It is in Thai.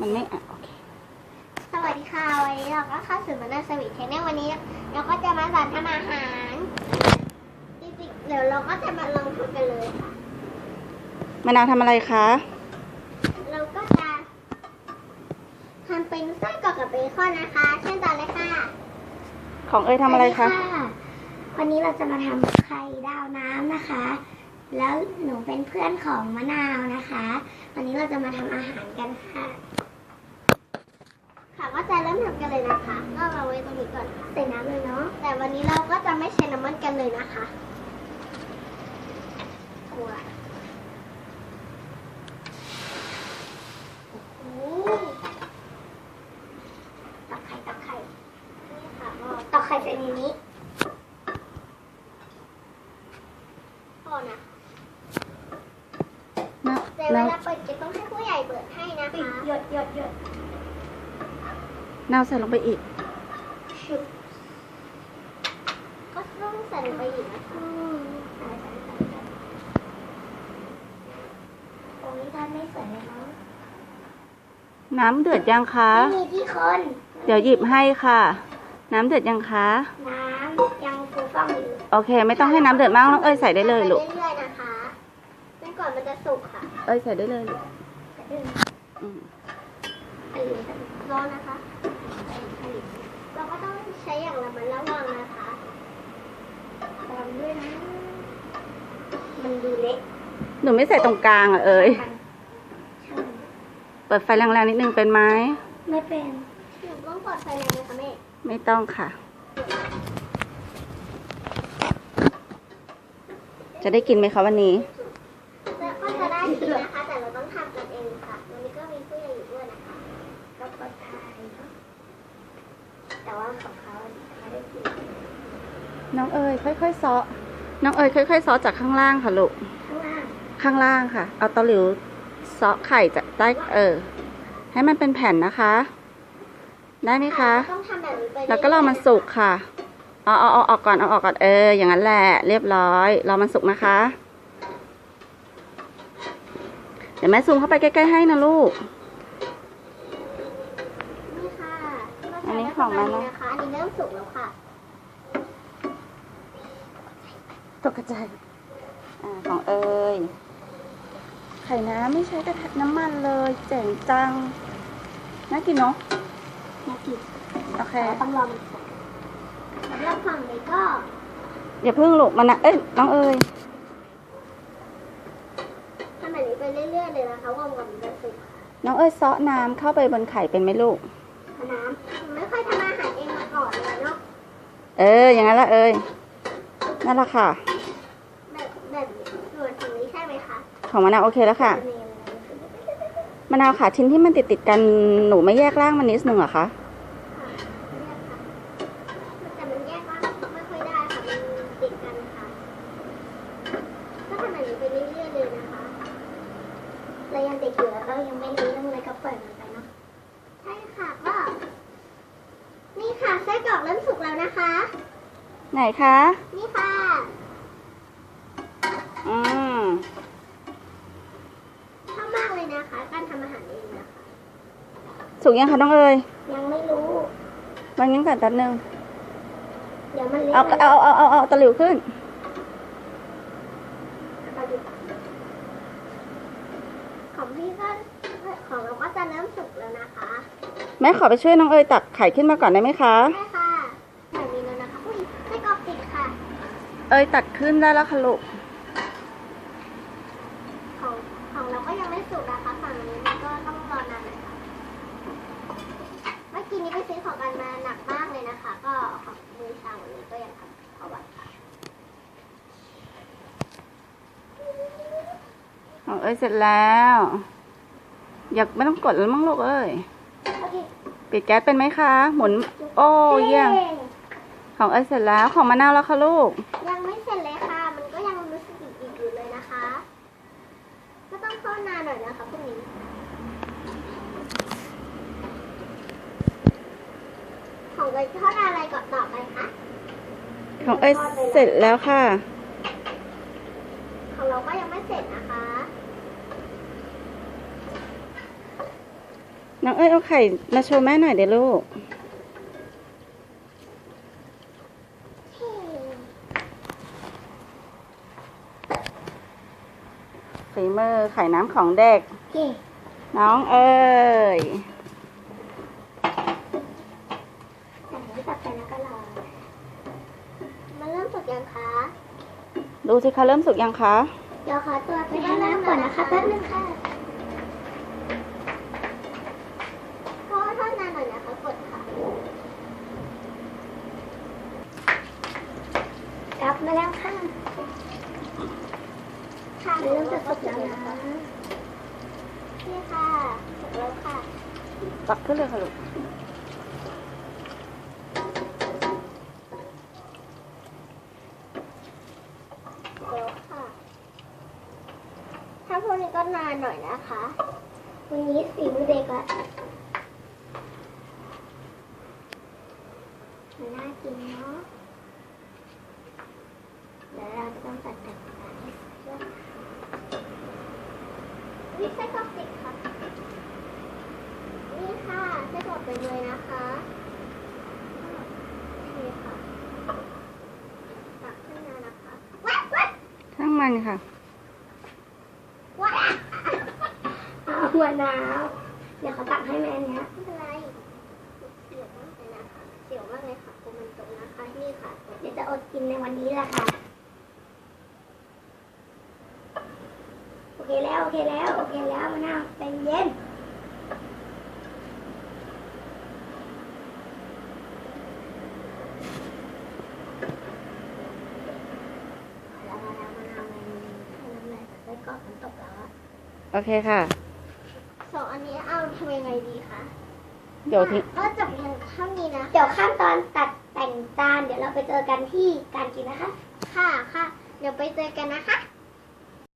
มันไม่อะโอเค สวัสดีค่ะ วันนี้เราก็เข้าสู่มานาสวีทแนลวันนี้ เราก็จะมาสอนทำอาหารจริงๆเดี๋ยวเราก็จะมาลองทำกันเลยค่ะ มะนาวทำอะไรคะ เราก็จะทำเป็นไส้กรอกกับเบคอนนะคะเช่นตอนเลยค่ะของเอ้ยทำอะไรคะ สวัสดีวันนี้เราจะมาทำไข่ดาวน้ำนะคะ แล้วหนูเป็นเพื่อนของมะนาวนะคะ วันนี้เราจะมาทำอาหารกันค่ะ ค่ะก็จะเริ่มทำกันเลยนะคะ ก็เราไว้ตรงนี้ก่อนค่ะใส่น้ำเลยเนาะ แต่วันนี้เราก็จะไม่ใช้น้ำมันกันเลยนะคะถั่วโอ้โหตักไข่ตักไข่ นี่ค่ะก็ตักไข่ใส่ในนี้พอนะน้าแต่เวน้าลาเปิดจะต้องให้ผู้ใหญ่เปิดให้นะคะ หยดหยดหยด น้าใส่ลงไปอีกชุบก็ต้องใส่ลงไปอีกนะคะใส่ใส่ใส่ใส่ตรงนี้ด้านไม่สวยเลยเนาะน้ำเดือดยังคะ ไม่มีที่คน เดี๋ยวหยิบให้ค่ะ น้ำเดือดยังคะ น้ำยังฟูฟ่องอยู่โอเค ไม่ต้องให้น้ำเดือดมากน้องเอ้ยใส่ได้เลยลูกไปเรื่อยๆนะคะจนกว่ามันจะสุกค่ะเอ้ยใส่ได้เลยลูกใส่เรื่อยอืมๆอันนี้ร้อนนะคะเราก็ต้องใช้อย่างระมัดระวังนะคะระวังด้วยนะ มันดูเล็กหนูไม่ใส่ตรงกลางอะเอ้ยช่างเปิดไฟแรงๆนิดนึงเป็นไหมไม่เป็นหนูต้องเปิดไฟแรงไหมคะแม่ไม่ต้องค่ะ จะได้กินไหมคะวันนี้แล้วก็จะได้กินนะคะ แต่เราต้องทำกันเองค่ะวันนี้ก็มีผู้ใหญ่อยู่ด้วยนะคะก็ปลอดภัยเนอะแต่ว่าของเขาไม่ได้กิน น้องเอ้ยค่อยๆซ้อ น้องเอ้ยค่อยๆซ้อจากข้างล่างค่ะลูก ข้างล่างข้างล่างค่ะ เอาเตาหลิวซ้อไข่จากใต้เออ ให้มันเป็นแผ่นนะคะ ได้ไหมคะ ต้องทำแบบนี้ไปแล้วก็รอมันสุกค่ะเอาเอาเอาออกก่อนเอาออกก่อนเออ อย่างนั้นแหละ เรียบร้อย รอมันสุกนะคะ เดี๋ยวแม่ซูมเข้าไปใกล้ๆให้นะลูก นี่ค่ะอันนี้ของมันนะนะคะ อันนี้เริ่มสุกแล้วค่ะ ตกกระจายอ่าของเอ๋ยไข่น้ำไม่ใช้กระทะน้ำมันเลยเจ๋งจัง น่ากินเนาะ น่ากิน โอเคแต่ต้องรอมันสุกสำหรับฝั่งนี้ก็ อย่าเพิ่งลูกมันนะ เอ้ย น้องเอ๋ยทำแบบนี้ไปเรื่อยๆเลยนะคะว่ามันจะสุกน้องเอ๋ยซ้อน้ำเข้าไปบนไข่เป็นไหมลูก น้ำไม่ค่อยทำอาหารเองมาก่อนเลยเนาะ เออ อย่างนั้นละเอ๋ย นั่นแหละค่ะ แบบแบบส่วนฝั่งนี้ใช่ไหมคะของมะนาวโอเคแล้วค่ะเมนูมะนาวค่ะ ชิ้นที่มันติดติดๆกันหนูไม่แยกร่างมันนิดนึงเหรอคะค่ะแต่มันแยกว่าไม่ค่อยได้ค่ะมันติดกันค่ะก็ทำแบบนี้ไปเรื่อยๆเลยนะคะเรายังเด็กอยู่แล้วเรายังไม่รู้เรื่องอะไรก็เปิดมันไปเนาะใช่ค่ะก็นี่ค่ะไส้กรอกเริ่มสุกแล้วนะคะ ไหนคะ นี่ค่ะ อืมชอบมากเลยนะคะ การทำอาหารเองนะคะสุกยังคะน้องเอ๋ยยังไม่รู้ มันยังก่อนแป๊บนึง เดี๋ยวมันเละเอานะเอาเอาเอาเอาตะหลิวขึ้น ของพี่ก็ของเราก็จะเริ่มสุกแล้วนะคะ แม่ขอไปช่วยน้องเอ๋ยตักไข่ขึ้นมาก่อนได้ไหมคะใช่ค่ะแบบนี้แล้วนะคะอุ้ยไส้กรอกติดค่ะ เอ๋ยตักขึ้นได้แล้วค่ะลูก ของของเราก็ยังไม่สุกนะคะฝั่งนี้มันก็ต้องรอนานหน่อยค่ะ เมื่อกี้นี้ไปซื้อของกันมาหนักมากเลยนะคะ ก็ของมือชาวันนี้ก็ยังทำเอาไว้ค่ะของเอ๋ยเสร็จแล้ว อยากไม่ต้องกดแล้วมั้งลูกเอ้ยโอเคปิดแก๊สเป็นไหมคะ หมุน โอ้เยี่ยมเย้ของเอ๋ยเสร็จแล้วของมะนาวแล้วค่ะลูก ยังไม่เสร็จเลยค่ะ มันก็ยังรู้สึกอีกๆอยู่เลยนะคะ ก็ ต้องเข้านานหน่อยนะคะพวกนี้ของเลยทอดอะไรก่อนต่อไปคะของเอ๋ยเสร็จแล้วค่ะ ของเราก็ยังไม่เสร็จนะคะ น้องเอ้ยเอาไข่มาโชว์แม่หน่อยเดี๋ยวลูก ฝีมือไข่น้ำของเด็กเย่น้องเอ้ยแต่ไม่ตัดไปแล้วก็รอมันเริ่มสุกยังคะ ดูสิคะเริ่มสุกยังคะ เดี๋ยวขอตัวไปให้น้ำก่อนนะคะแป๊บนึงค่ะขอโทษนานหน่อยนะคะกดค่ะกลับมาแล้วค่ะ ค่ะเริ่มจะสุกแล้วนะนี่ค่ะสุกแล้วค่ะตักขึ้นเลยค่ะลูกแล้วค่ะ ถ้าพวกนี้ก็นานหน่อยนะคะ วันนี้สีมือเด็กอะมันน่ากินเนาะเดี๋ยวเราจะต้องตัดแต่งตาให้สวยนี่ไส้กรอกติดค่ะ นี่ค่ะไส้กรอกเป็นเลยนะคะนี่ค่ะตักขึ้นมานะคะวัดวัด ช่าง มันค่ะว้าหัวหนาวเดี๋ยวเขาตักให้แม่เนี้ยไม่เป็นไรเสียวมากเลยนะคะเสียวมากเลยค่ะกูมันตกนะคะนี่ค่ะเดี๋ยวจะอดกินในวันนี้แหละค่ะโอเคแล้วโอเคแล้วโอเคแล้วมะนาวเป็นเย็น แล้วมะนาวมะนาวมันให้น้ำลายใส่ก้อนมันตกแล้วอะ โอเคค่ะ สองอันนี้เอาทำยังไงดีคะเดี๋ยวทิ้งก็จบเพียงเท่านี้นะ เดี๋ยวขั้นตอนตัดแต่งจาน เดี๋ยวเราไปเจอกันที่การกินนะคะ ค่ะค่ะ เดี๋ยวไปเจอกันนะคะ